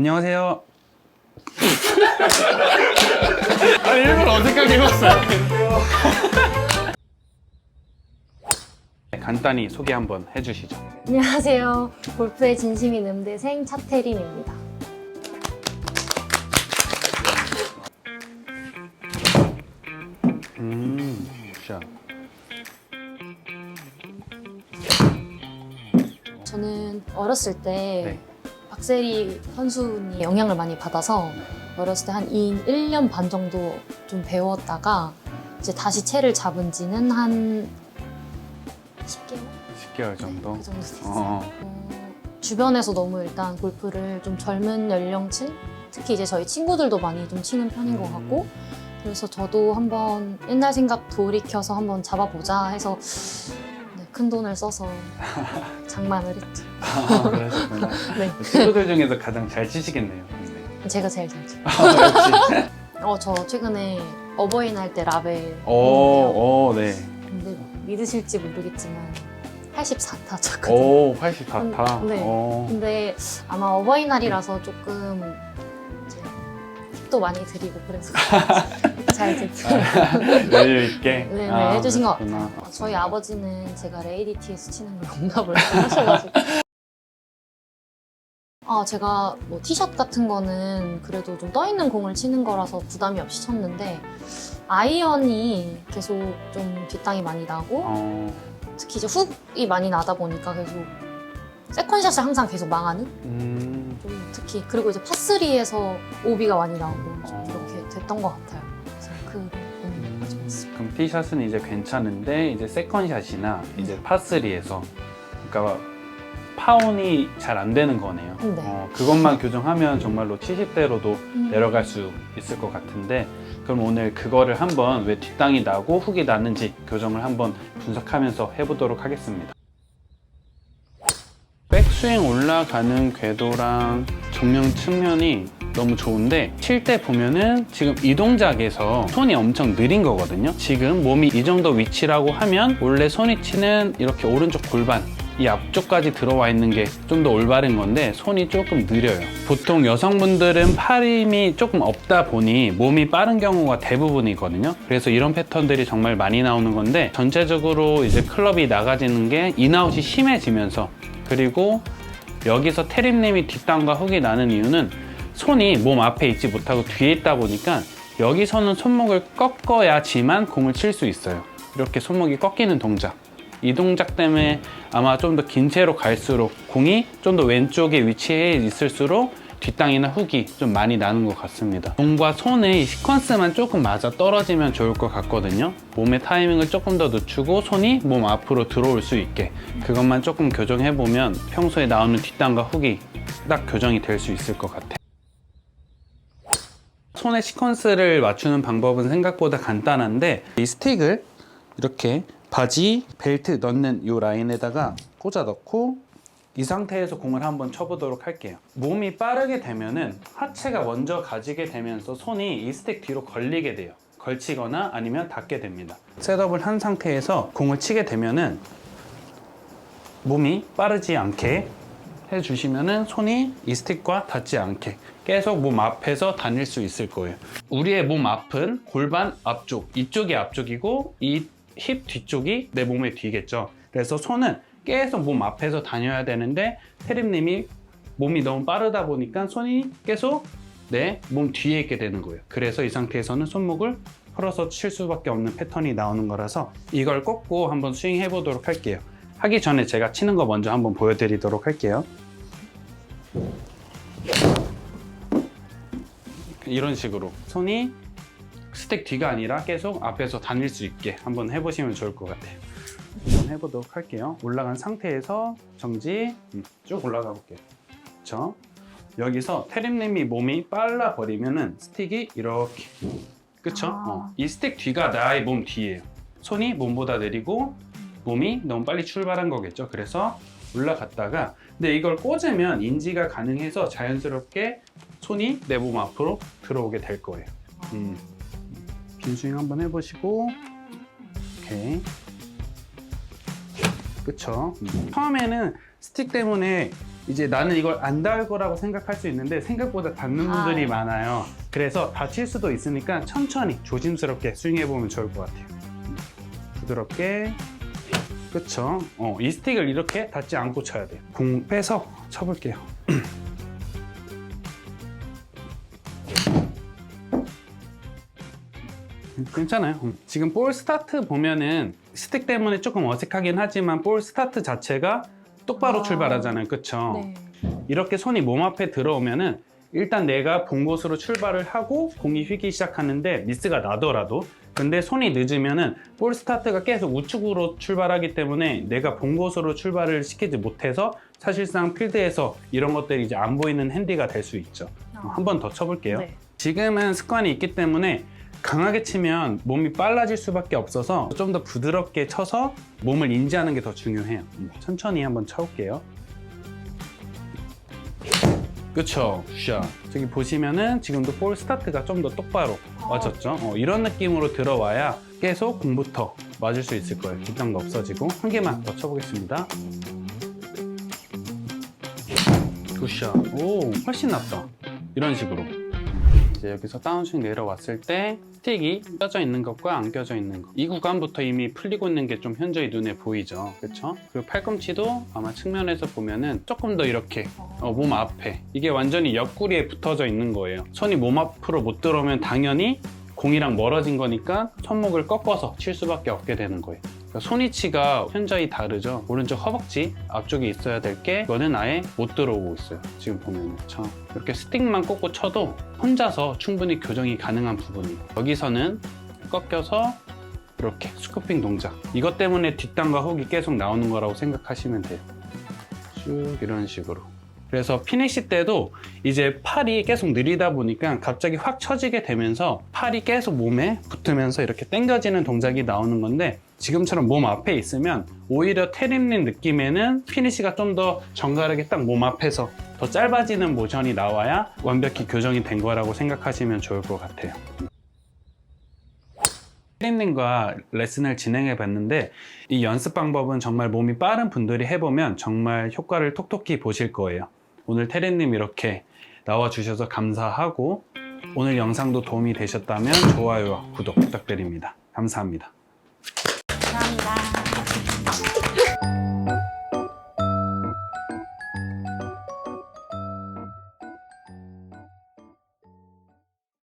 안녕하세요. 아, 일부러 어색하게 해봤어요. 네, 간단히 소개 한번 해주시죠. 안녕하세요. 골프의 진심인 음대생 차태린입니다. 음, 샷. 저는 어렸을 때 네. 박세리 선수님 영향을 많이 받아서 어렸을 때 한 1년 반 정도 좀 배웠다가 이제 다시 채를 잡은 지는 한 10개월? 10개월 정도. 그 정도 됐어요. 어, 어, 주변에서 너무 일단 골프를 좀 젊은 연령층 특히 이제 저희 친구들도 많이 좀 치는 편인 것 음. 같고 그래서 저도 한번 옛날 생각 돌이켜서 한번 잡아보자 해서 네, 큰 돈을 써서 장만을 했죠. 아, 그러셨구나. 네, 친구들 중에서 가장 잘 치시겠네요. 근데. 제가 제일 잘 쳐요. 아, 역시. 어, 저 최근에 어버이날 때 라벨 했는데요. 오, 오, 네. 근데 믿으실지 모르겠지만 84타 쳤거든요. 오, 84 타. 네. 오. 근데 아마 어버이날이라서 조금 이제 팁도 많이 드리고 그래서 잘. 여유 있게. 네, 네, 아, 해주신 것 그렇구나. 같아요. 저희 아버지는 제가 레이디티에서 치는 걸 용납을 하셔가지고. 아, 제가 뭐 티샷 같은 거는 그래도 좀 떠있는 공을 치는 거라서 부담이 없이 쳤는데 아이언이 계속 좀 뒷땅이 많이 나고 어, 특히 이제 훅이 많이 나다 보니까 계속 세컨샷을 항상 계속 망하는 음, 좀 특히 그리고 이제 파3에서 오비가 많이 나오고 좀 어. 이렇게 됐던 것 같아요. 그럼 티샷은 이제 괜찮은데 이제 세컨샷이나 이제 파3에서 그러니까 파운이 잘 안 되는 거네요. 네. 어, 그것만 교정하면 정말로 70대로도 음. 내려갈 수 있을 것 같은데 그럼 오늘 그거를 한번 왜 뒷땅이 나고 훅이 나는지 교정을 한번 분석하면서 해보도록 하겠습니다. 백스윙 올라가는 궤도랑 정면 측면이 너무 좋은데 칠 때 보면은 지금 이 동작에서 손이 엄청 느린 거거든요. 지금 몸이 이 정도 위치라고 하면 원래 손이 치는 이렇게 오른쪽 골반 이 앞쪽까지 들어와 있는 게 좀 더 올바른 건데 손이 조금 느려요. 보통 여성분들은 팔 힘이 조금 없다 보니 몸이 빠른 경우가 대부분이거든요. 그래서 이런 패턴들이 정말 많이 나오는 건데 전체적으로 이제 클럽이 나가지는 게 인아웃이 심해지면서 그리고 여기서 테림님이 뒷땅과 훅이 나는 이유는 손이 몸 앞에 있지 못하고 뒤에 있다 보니까 여기서는 손목을 꺾어야지만 공을 칠 수 있어요. 이렇게 손목이 꺾이는 동작. 이 동작 때문에 아마 좀 더 긴 채로 갈수록 공이 좀 더 왼쪽에 위치해 있을수록 뒷땅이나 훅이 좀 많이 나는 것 같습니다. 공과 손의 이 시퀀스만 조금 맞아 떨어지면 좋을 것 같거든요. 몸의 타이밍을 조금 더 늦추고 손이 몸 앞으로 들어올 수 있게 그것만 조금 교정해 보면 평소에 나오는 뒷땅과 훅이 딱 교정이 될 수 있을 것 같아요. 손의 시퀀스를 맞추는 방법은 생각보다 간단한데 이 스틱을 이렇게 바지 벨트 넣는 이 라인에다가 꽂아 넣고 이 상태에서 공을 한번 쳐보도록 할게요. 몸이 빠르게 되면은 하체가 먼저 가지게 되면서 손이 이 스틱 뒤로 걸리게 돼요. 걸치거나 아니면 닿게 됩니다. 셋업을 한 상태에서 공을 치게 되면은 몸이 빠르지 않게 해주시면은 손이 이 스틱과 닿지 않게 계속 몸 앞에서 다닐 수 있을 거예요. 우리의 몸 앞은 골반 앞쪽, 이쪽이 앞쪽이고 이 힙 뒤쪽이 내 몸의 뒤겠죠. 그래서 손은 계속 몸 앞에서 다녀야 되는데 태림님이 몸이 너무 빠르다 보니까 손이 계속 내 몸 뒤에 있게 되는 거예요. 그래서 이 상태에서는 손목을 풀어서 칠 수밖에 없는 패턴이 나오는 거라서 이걸 꺾고 한번 스윙 해 보도록 할게요. 하기 전에 제가 치는 거 먼저 한번 보여드리도록 할게요. 이런 식으로 손이 스택 뒤가 아니라 계속 앞에서 다닐 수 있게 한번 해보시면 좋을 것 같아요. 한번 해보도록 할게요. 올라간 상태에서 정지 음, 쭉 올라가 볼게요. 그렇죠? 여기서 테림님이 몸이 빨라 버리면은 스틱이 이렇게 그쵸? 아. 어, 이 스틱 뒤가 나의 몸 뒤에요. 손이 몸보다 느리고 몸이 너무 빨리 출발한 거겠죠. 그래서 올라갔다가 근데 이걸 꽂으면 인지가 가능해서 자연스럽게 손이 내 몸 앞으로 들어오게 될 거예요. 음. 빈 스윙 한번 해보시고 오케이 그쵸 음. 처음에는 스틱 때문에 이제 나는 이걸 안 닿을 거라고 생각할 수 있는데 생각보다 닿는 분들이 아. 많아요. 그래서 다칠 수도 있으니까 천천히 조심스럽게 스윙해 보면 좋을 것 같아요. 부드럽게. 그쵸? 어, 이 스틱을 이렇게 닿지 않고 쳐야 돼요. 공 빼서 쳐볼게요. 괜찮아요. 음. 지금 볼 스타트 보면은 스틱 때문에 조금 어색하긴 하지만 볼 스타트 자체가 똑바로 아. 출발하잖아요. 그쵸? 네. 이렇게 손이 몸 앞에 들어오면은 일단 내가 본 곳으로 출발을 하고 공이 휘기 시작하는데 미스가 나더라도 근데 손이 늦으면은 볼 스타트가 계속 우측으로 출발하기 때문에 내가 본 곳으로 출발을 시키지 못해서 사실상 필드에서 이런 것들이 이제 안 보이는 핸디가 될 수 있죠. 한번 더 쳐볼게요. 네. 지금은 습관이 있기 때문에 강하게 치면 몸이 빨라질 수밖에 없어서 좀 더 부드럽게 쳐서 몸을 인지하는 게 더 중요해요. 음, 천천히 한번 쳐볼게요. 그쵸? 샷. 저기 보시면은 지금도 볼 스타트가 좀 더 똑바로 맞췄죠? 어, 이런 느낌으로 들어와야 계속 공부터 맞을 수 있을 거예요. 긴장도 없어지고. 한 개만 더 쳐보겠습니다. 굿샷. 오, 훨씬 낫다. 이런 식으로. 이제 여기서 다운스윙 내려왔을 때 스틱이 껴져 있는 것과 안 껴져 있는 것. 이 구간부터 이미 풀리고 있는 게 좀 현저히 눈에 보이죠. 그렇죠? 그리고 팔꿈치도 아마 측면에서 보면은 조금 더 이렇게 어, 몸 앞에 이게 완전히 옆구리에 붙어져 있는 거예요. 손이 몸 앞으로 못 들어오면 당연히 공이랑 멀어진 거니까 손목을 꺾어서 칠 수밖에 없게 되는 거예요. 그러니까 손위치가 현저히 다르죠. 오른쪽 허벅지 앞쪽에 있어야 될 게 이거는 아예 못 들어오고 있어요. 지금 보면 그렇죠. 이렇게 스틱만 꽂고 쳐도 혼자서 충분히 교정이 가능한 부분이에요. 여기서는 꺾여서 이렇게 스쿠핑 동작. 이것 때문에 뒷땅과 훅이 계속 나오는 거라고 생각하시면 돼요. 쭉 이런 식으로. 그래서 피니시 때도 이제 팔이 계속 느리다 보니까 갑자기 확 처지게 되면서 팔이 계속 몸에 붙으면서 이렇게 당겨지는 동작이 나오는 건데 지금처럼 몸 앞에 있으면 오히려 테림린 느낌에는 피니시가 좀 더 정갈하게 딱 몸 앞에서 더 짧아지는 모션이 나와야 완벽히 교정이 된 거라고 생각하시면 좋을 것 같아요. 테림님과 레슨을 진행해 봤는데 이 연습 방법은 정말 몸이 빠른 분들이 해보면 정말 효과를 톡톡히 보실 거예요. 오늘 테렌님 이렇게 나와주셔서 감사하고 오늘 영상도 도움이 되셨다면 좋아요와 구독 부탁드립니다. 감사합니다. 감사합니다.